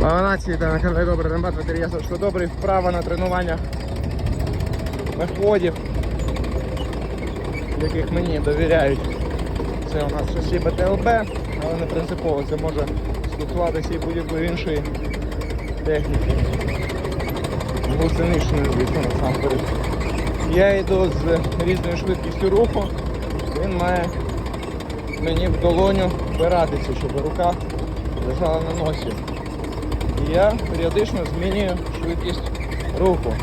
Нації та на каналі Добре Рембат, я Сашко Добрий, вправа на тренуваннях виходів, яких мені довіряють. Це у нас є БТЛБ, але не принципово, це може стосуватися і будь-якої іншої техніки. Гусеничної, звісно, насамперед. Я йду з різною швидкістю руху, він має мені в долоню впиратися, щоб рука лежала на носі. І я періодично змінюю швидкість руху.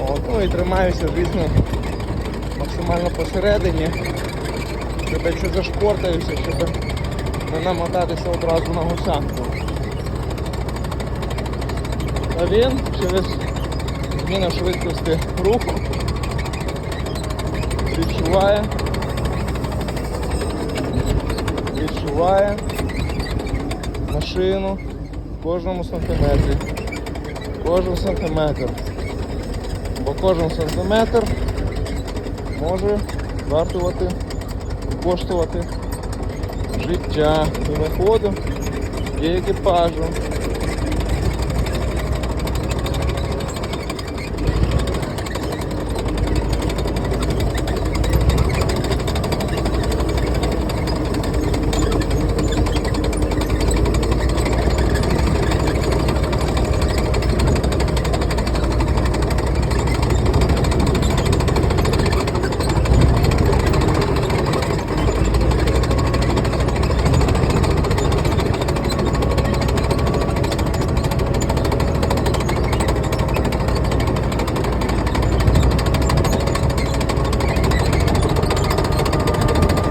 От, ну і тримаюся, звісно, максимально посередині, щоб якщо зашпортаюся, щоб не намотатися одразу на гусянку. А він через зміну швидкості руху відчуває, відчуває машину в кожному сантиметрі. Кожен сантиметр. Бо кожен сантиметр може вартувати, коштувати життя виходу і екіпажу.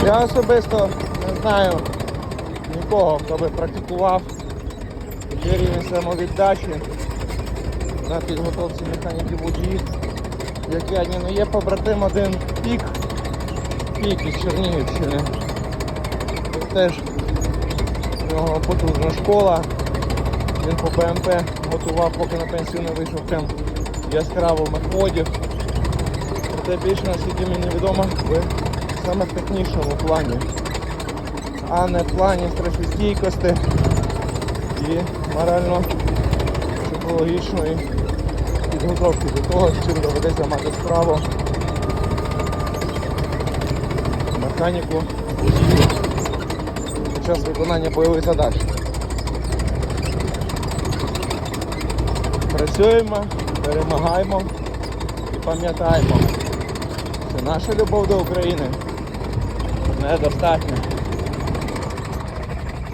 Я особисто не знаю нікого, хто би практикував рівень самовіддачі на підготовці механіків водіїв, як я ні, ну є побратим один пік, пік із Чернігівщини. Теж в нього потужна школа. Він по БМП готував, поки на пенсію не вийшов прям яскраво мехводів. Проте більше наскільки мені відомо, саме в технічному плані, а не в плані стресостійкості і морально-психологічної підготовки до того, з чим доведеться мати справу механіку під час виконання бойових задач. Працюємо, перемагаємо і пам'ятаємо, що наша любов до України недостатня.